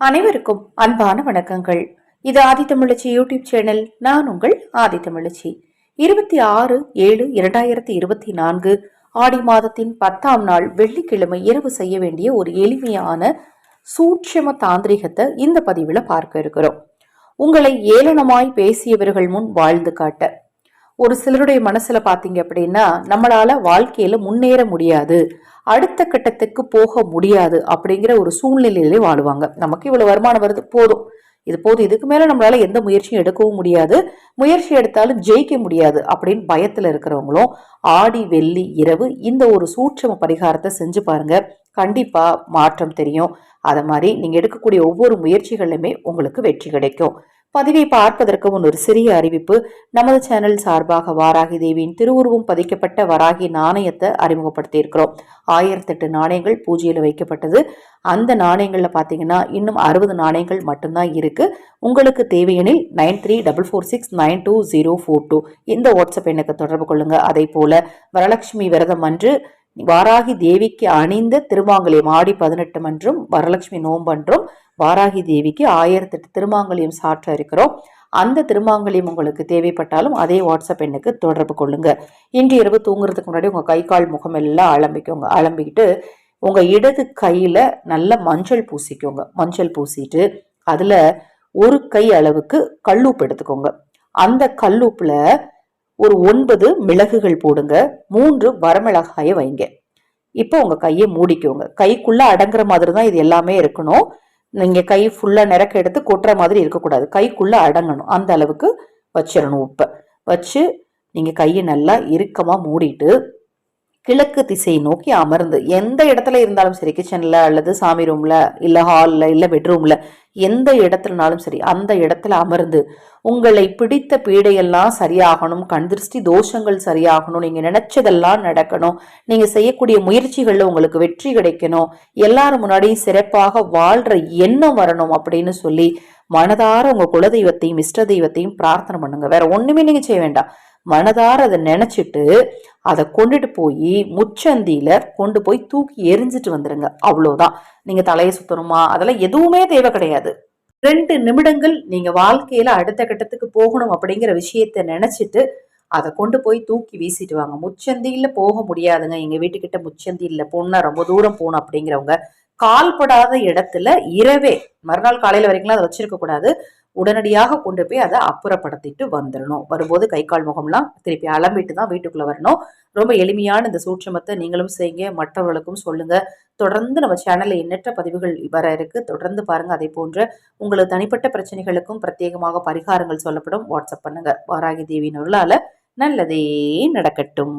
அனைவருக்கும் அன்பான வணக்கங்கள். இது ஆதித்தமிழச்சி யூடியூப் சேனல் நான் உங்கள் ஆதித்தமிழச்சி இருபத்தி ஆறு ஏழு இரண்டாயிரத்தி இருபத்தி நான்கு ஆடி மாதத்தின் பத்தாம் நாள் வெள்ளிக்கிழமை இரவு செய்ய வேண்டிய ஒரு எளிமையான சூட்சம தாந்திரிகத்தை இந்த பதிவில் பார்க்க இருக்கிறோம். உங்களை ஏளனமாய் பேசியவர்கள் முன் வாழ்ந்து காட்ட ஒரு சிலருடைய மனசுல பாத்தீங்க அப்படின்னா நம்மளால வாழ்க்கையில முன்னேற முடியாது. அடுத்த கட்டத்துக்கு போக முடியாது அப்படிங்கிற ஒரு சூழ்நிலையிலே வாழுவாங்க. நமக்கு இவ்வளவு வருமானம் வருது போதும். இது போதும். இதுக்கு மேல நம்மளால எந்த முயற்சியும் எடுக்கவும் முடியாது. முயற்சி எடுத்தாலும் ஜெயிக்க முடியாது அப்படின்னு பயத்துல இருக்கிறவங்களும் ஆடி வெள்ளி இரவு இந்த ஒரு சூட்சம பரிகாரத்தை செஞ்சு பாருங்க. கண்டிப்பா மாற்றம் தெரியும். அதை மாதிரி நீங்க எடுக்கக்கூடிய ஒவ்வொரு முயற்சிகளிலுமே உங்களுக்கு வெற்றி கிடைக்கும். பதிவை பார்ப்பதற்கு முன் ஒரு சிறிய அறிவிப்பு. நமது சேனல் சார்பாக வாராகி தேவியின் திருவுருவம் பதிக்கப்பட்ட வராகி நாணயத்தை அறிமுகப்படுத்தியிருக்கிறோம். ஆயிரத்தெட்டு நாணயங்கள் பூஜையில் வைக்கப்பட்டது. அந்த நாணயங்களில் பார்த்தீங்கன்னா இன்னும் அறுபது நாணயங்கள் மட்டும்தான் இருக்கு. உங்களுக்கு தேவையெனில் nine three double four six nine two zero four two இந்த வாட்ஸ்அப் எண்ணுக்கு தொடர்பு கொள்ளுங்க. அதே போல வரலட்சுமி விரதம் அன்று வாராகி தேவிக்கு அணிந்த திருமாங்கலியம் ஆடி பதினெட்டு மன்றும் வரலட்சுமி நோம்பன்றும் வாராகி தேவிக்கு ஆயிரத்தெட்டு திருமாங்கலியம் சாற்ற இருக்கிறோம். அந்த திருமாங்கலியம் உங்களுக்கு தேவைப்பட்டாலும் அதே வாட்ஸ்அப் எண்ணுக்கு தொடர்பு கொள்ளுங்க. இன்று இரவு தூங்குறதுக்கு முன்னாடி உங்க கை கால் முகம் எல்லாம் அலம்பிக்கோங்க. அலம்பிக்கிட்டு உங்க இடது கையில நல்ல மஞ்சள் பூசிக்கோங்க. மஞ்சள் பூசிட்டு அதுல ஒரு கை அளவுக்கு கல்லூப்பு எடுத்துக்கோங்க. அந்த கல்லூப்புல ஒரு ஒன்பது மிளகுகள் போடுங்க. மூன்று வரமிளகாய வைங்க. இப்போ உங்கள் கையை மூடிக்கோங்க. கைக்குள்ளே அடங்குற மாதிரி தான் இது எல்லாமே இருக்கணும். நீங்கள் கை ஃபுல்லாக நிறக்க எடுத்து கொட்டுற மாதிரி இருக்கக்கூடாது. கைக்குள்ளே அடங்கணும். அந்த அளவுக்கு வச்சிடணும் உப்பை. வச்சு நீங்கள் கையை நல்லா இறுக்கமாக மூடிட்டு கிழக்கு திசையை நோக்கி அமர்ந்து எந்த இடத்துல இருந்தாலும் சரி கிச்சனில் அல்லது சாமி ரூமில் இல்லை ஹாலில் இல்லை பெட்ரூமில் எந்த இடத்துலனாலும் சரி அந்த இடத்துல அமர்ந்து உங்களை பிடித்த பீடையெல்லாம் சரியாகணும் கண் திருஷ்டி தோஷங்கள் சரியாகணும் நீங்கள் நினைச்சதெல்லாம் நடக்கணும் நீங்கள் செய்யக்கூடிய முயற்சிகளில் உங்களுக்கு வெற்றி கிடைக்கணும் எல்லாரும் முன்னாடியும் சிறப்பாக வாழ்கிற எண்ணம் வரணும் அப்படின்னு சொல்லி மனதார உங்கள் குலதெய்வத்தையும் இஷ்ட தெய்வத்தையும் பிரார்த்தனை பண்ணுங்க. வேற ஒன்றுமே நீங்கள் செய்ய வேண்டாம். மனதார அதை நினச்சிட்டு அதை கொண்டுட்டு போய் முச்சந்தியில் கொண்டு போய் தூக்கி எரிஞ்சிட்டு வந்துடுங்க அவ்வளோதான் நீங்கள் தலையை சுத்தணுமா? அதெல்லாம் எதுவுமே தேவை கிடையாது. ரெண்டு நிமிடங்கள் நீங்கள் வாழ்க்கையில் அடுத்த கட்டத்துக்கு போகணும் அப்படிங்கிற விஷயத்த நினச்சிட்டு அதை கொண்டு போய் தூக்கி வீசிட்டு வாங்க. முச்சந்தியில் போக முடியாதுங்க. எங்கள் வீட்டுக்கிட்ட முச்சந்தியில் போனால் ரொம்ப தூரம் போகணும் அப்படிங்கிறவங்க. கால்படாத இடத்துல இரவே மறுநாள் காலையில் வரைக்கும் அதை வச்சிருக்க கூடாது. உடனடியாக கொண்டு போய் அதை அப்புறப்படுத்திட்டு வந்துடணும். வரும்போது கை கால் முகம்லாம் திருப்பி அலம்பிட்டு தான் வீட்டுக்குள்ளே வரணும். ரொம்ப எளிமையான இந்த சூட்சமத்தை நீங்களும் செய்யுங்க. மற்றவர்களுக்கும் சொல்லுங்கள் தொடர்ந்து நம்ம சேனலில் எண்ணற்ற பதிவுகள் வர இருக்கு. தொடர்ந்து பாருங்கள் அதே போன்ற உங்களுக்கு தனிப்பட்ட பிரச்சனைகளுக்கும் பிரத்யேகமாக பரிகாரங்கள் சொல்லப்படும். வாட்ஸ்அப் பண்ணுங்கள் வாராகி தேவியின் அருளால நல்லதே நடக்கட்டும்.